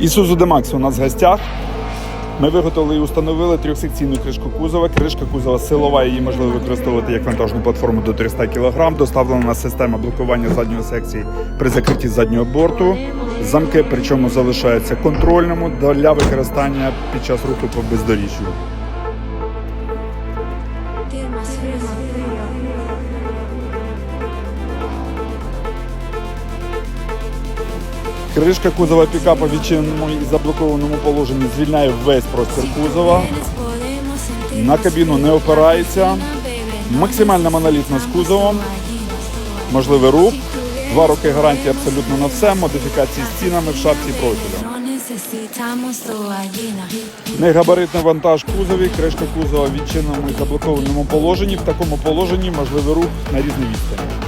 Ісузу Демакс у нас в гостях. Ми виготовили і установили трьохсекційну кришку кузова. Кришка кузова силова, її можливо використовувати як вантажну платформу до 300 кг. Доставлена на система блокування задньої секції при закритті заднього борту. Замки причому залишаються контрольними для використання під час руху по бездоріжжю. Кришка кузова пікапа в відчиненому і заблокованому положенні звільняє весь простір кузова. На кабіну не опирається. Максимальна монолітність з кузовом, можливий рух, два роки гарантії абсолютно на все, модифікації стінами в шапці профілю. Негабаритний вантаж кузові, кришка кузова в відчиненому і заблокованому положенні. В такому положенні можливий рух на різні відстані.